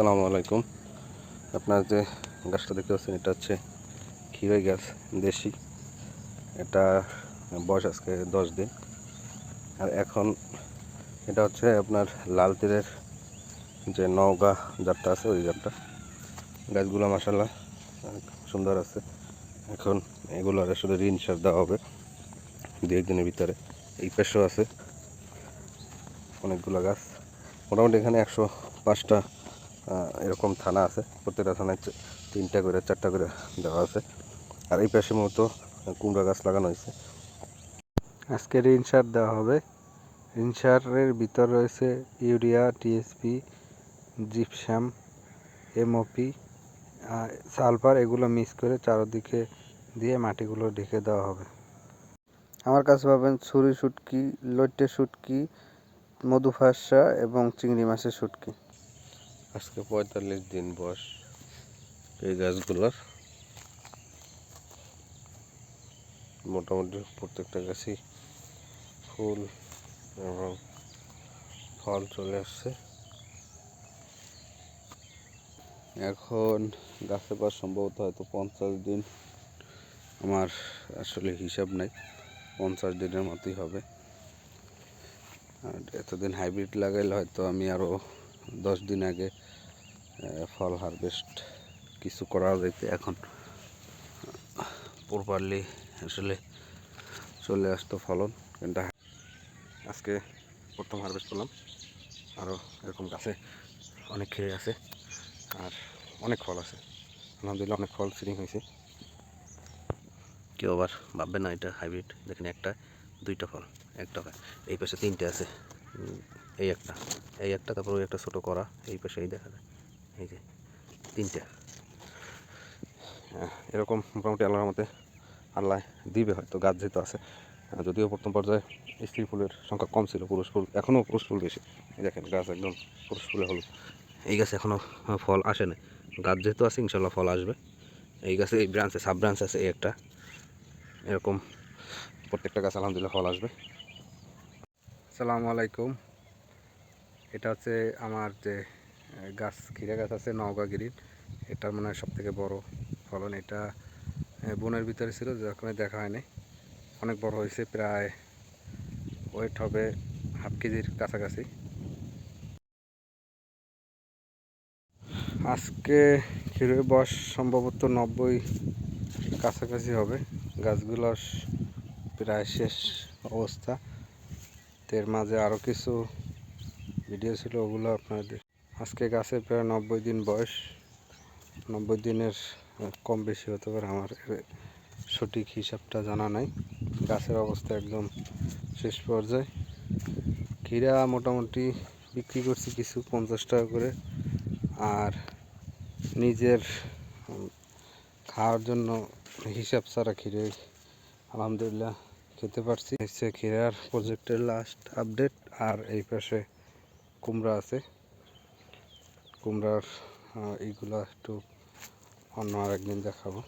আসসালামু আলাইকুম। আপনার যে গাছটা দেখতে পাচ্ছেন, এটা হচ্ছে খিরাই গাছ, দেশি। এটা বয়স আজকে দশ দিন। আর এখন এটা হচ্ছে আপনার লাল তীরের যে নওগাঁ জাতটা আছে, ওই জাতটা। গাছগুলো মাসাল্লাহ সুন্দর আছে। এখন এগুলো আর শুধু ঋণ সার দেওয়া হবে দু একদিনের ভিতরে। এই পেশো আছে অনেকগুলো গাছ। মোটামুটি এখানে একশো পাঁচটা এরকম থানা আছে। প্রত্যেকটা থানায় তিনটা করে, চারটা করে দেওয়া আছে। আর এই পাশে মূলত কুমড়া গাছ লাগানো হয়েছে। আজকে ঋণ সার দেওয়া হবে। ঋণ সারের ভিতর রয়েছে urea, TSP, gypsum, MOP sulphur, এগুলো মিক্স করে চারদিকে দিয়ে মাটিগুলো ঢেকে দেওয়া হবে। আমার কাছে পাবেন ছুরি শুটকি লইট্টে শুটকি মধুফাসা এবং চিংড়ি মাছের শুটকি। আজকে পঁয়তাল্লিশ দিন বয়স এই গাছগুলোর। মোটামুটি প্রত্যেকটা গাছই ফুল এবং ফল চলে আসছে। এখন গাছে পাওয়া সম্ভবত হয়তো পঞ্চাশ দিন আমার আসলে হিসাব নাই, পঞ্চাশ দিনের মতোই হবে। আর এতদিন হাইব্রিড লাগাইলে হয়তো আমি আরও দশ দিন আগে ফল হারভেস্ট কিছু করা যেতে এখন প্রপারলি আসলে চলে আসতো ফলন কিন্তু আজকে প্রথম হারভেস্ট করলাম। আরও এরকম গাছে অনেক খেয়ে আছে, আর অনেক ফল আছে। আলহামদুলিল্লাহ অনেক ফল সিলিং হয়েছে। কেউ আবার ভাববে না এটা হাইব্রিড, দেখেন একটা, দুইটা ফল একটা এই পাশে তিনটে আছে। এই একটা এই একটা তারপর ওই একটা ছোটো করা এই পাশে এই দেখা যায় এই যে তিনটে। আহ, এরকম মোটামুটি আল্লাহর মতে আল্লাহ দিবে হয়তো গাছ যেহেতু আছে। যদিও প্রথম পর্যায়ে স্ত্রী ফুলের সংখ্যা কম ছিল পুরুষ ফুল এখনও পুরুষ ফুল বেশি। দেখেন গাছ একদম পুরুষ ফুলে হলো এই গাছে এখনও ফল আসে না গাছ যেহেতু আছে ইনশাল্লাহ ফল আসবে। এই গাছে এই ব্রাঞ্চে সাব ব্রাঞ্চ আছে এই একটা। এরকম প্রত্যেকটা গাছ আলহামদুলিল্লাহ ফল আসবে। আসসালামু আলাইকুম। এটা হচ্ছে আমার যে গাছ ক্ষীরা গাছ আছে, নওগাঁ গিরির এটা মানে সব থেকে বড় ফলন। এটা বনের ভিতরে ছিল যখন দেখা হয়নি। অনেক বড় হয়েছে, প্রায় ওয়েট হবে হাফ কেজির কাছাকাছি। আজকে ক্ষীরের বয়স সম্ভবত নব্বই কাছাকাছি হবে। গাছগুলো প্রায় শেষ অবস্থা। এর মাঝে আরও কিছু ভিডিও ছিল ওগুলো আপনাদের। আজকে গাছের প্রায় নব্বই দিন বয়স। নব্বই দিনের কম বেশি হতে পারে আমার সঠিক হিসাবটা জানা নাই। গাছের অবস্থা একদম শেষ পর্যায়ে। ক্ষীরা মোটামুটি বিক্রি করছি কিছু পঞ্চাশ টাকা করে। আর নিজের খাওয়ার জন্য হিসাব ছাড়া ক্ষীরে আলহামদুলিল্লাহ খেতে পারছি। হচ্ছে ক্ষীরার প্রজেক্টের লাস্ট আপডেট আর এই পাশে কুমড়া আছে। কুমড়ার এইগুলা একটু অন্য আর একদিন দেখাবো।